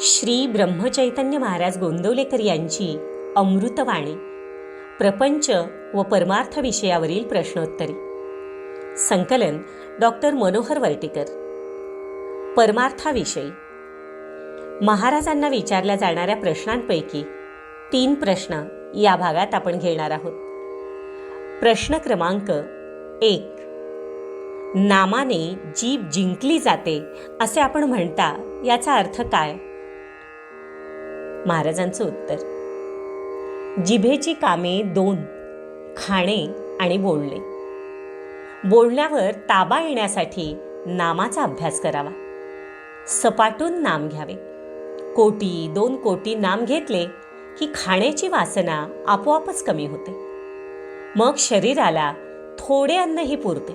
श्री ब्रह्मचैतन्य महाराज गोंदवलेकर यांची अमृतवाणी. प्रपंच व परमार्थ विषयावरील प्रश्नोत्तरी. संकलन डॉक्टर मनोहर वर्टीकर. परमार्थाविषयी. महाराजांना विचारल्या जाणाऱ्या प्रश्नांपैकी तीन प्रश्न या भागात आपण घेणार आहोत. प्रश्न क्रमांक एक. नामाने जीभ जिंकली जाते असे आपण म्हणता याचा अर्थ काय? महाराजांचं उत्तर. जिभेची कामे दोन खाणे आणि बोलणे. बोलण्यावर ताबा येण्यासाठी नामाचा अभ्यास करावा. सपाटून नाम घ्यावे. कोटी दोन कोटी नाम घेतले की खाण्याची वासना आपोआपच कमी होते. मग शरीराला थोडे अन्नही पुरते.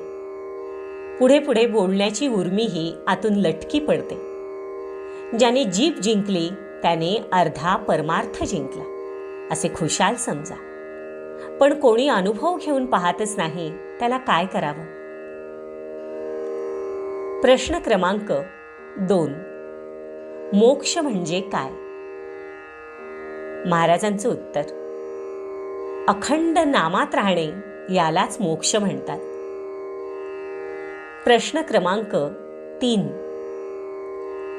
पुढे पुढे बोलण्याची उर्मीही आतून लटकी पडते. ज्याने जीभ जिंकली त्याने अर्धा परमार्थ जिंकला. असे खुशाल समजा. पण कोणी अनुभव घेऊन पाहतच नाही त्याला काय करावं? प्रश्न क्रमांक दोन. मोक्ष म्हणजे काय? महाराजांचं उत्तर. अखंड नामात राहणे यालाच मोक्ष म्हणतात. प्रश्न क्रमांक तीन.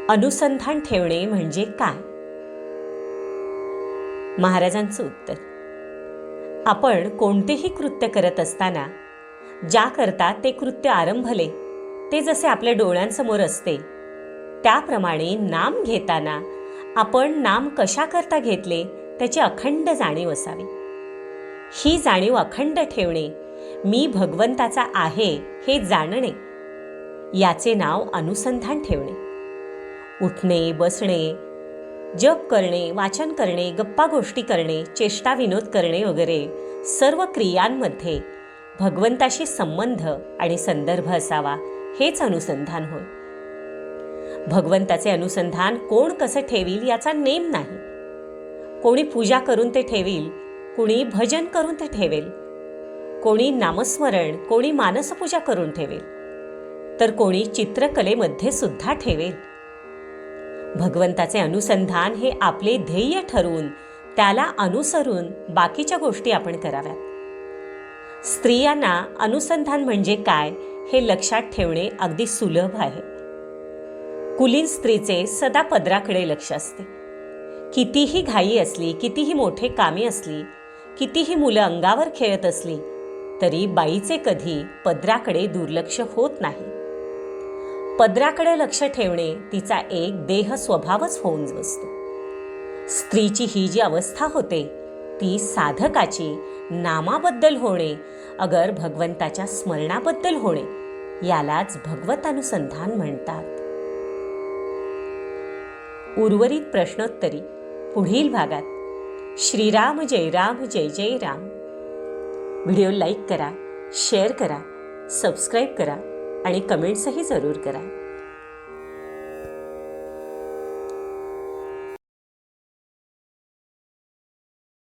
अनुसंधान ठेवणे म्हणजे काय? महाराजांचं उत्तर. आपण कोणतेही कृत्य करत असताना ज्या करता ते कृत्य आरंभले ते जसे आपल्या डोळ्यांसमोर असते त्याप्रमाणे नाम घेताना आपण नाम कशाकरता घेतले त्याची अखंड जाणीव असावी. ही जाणीव अखंड ठेवणे मी भगवंताचा आहे हे जाणणे याचे नाव अनुसंधान ठेवणे. उठणे बसणे जप करणे वाचन करणे गप्पा गोष्टी करणे चेष्टा विनोद करणे वगैरे सर्व क्रियांमध्ये भगवंताशी संबंध आणि संदर्भ असावा हेच अनुसंधान होय. भगवंताचे अनुसंधान कोण कसं ठेवील याचा नेम नाही. कोणी पूजा करून ते ठेवील कोणी भजन करून ते ठेवेल कोणी नामस्मरण कोणी मानसपूजा करून ठेवेल तर कोणी चित्रकलेमध्ये सुद्धा ठेवेल. भगवंताचे अनुसंधान हे आपले ध्येय ठरवून त्याला अनुसरून बाकीच्या गोष्टी आपण कराव्यात. स्त्रियांना अनुसंधान म्हणजे काय हे लक्षात ठेवणे अगदी सुलभ आहे. कुलीन स्त्रीचे सदा पदराकडे लक्ष असते. कितीही घाई असली कितीही मोठे कामे असली कितीही मुलं अंगावर खेळत असली तरी बाईचे कधी पदराकडे दुर्लक्ष होत नाही. पदराकडे लक्ष ठेवणे तिचा एक देह स्वभावच होऊन बसतो. स्त्रीची ही जी अवस्था होते ती साधकाची नामाबद्दल होणे अगर भगवंताच्या स्मरणाबद्दल होणे यालाच भगवत अनुसंधान म्हणतात. उर्वरित प्रश्नोत्तरी पुढील भागात. श्रीराम जय राम जय जय राम. व्हिडिओ लाईक करा शेअर करा सबस्क्राईब करा. आणि कमेंट्सही जरूर करा.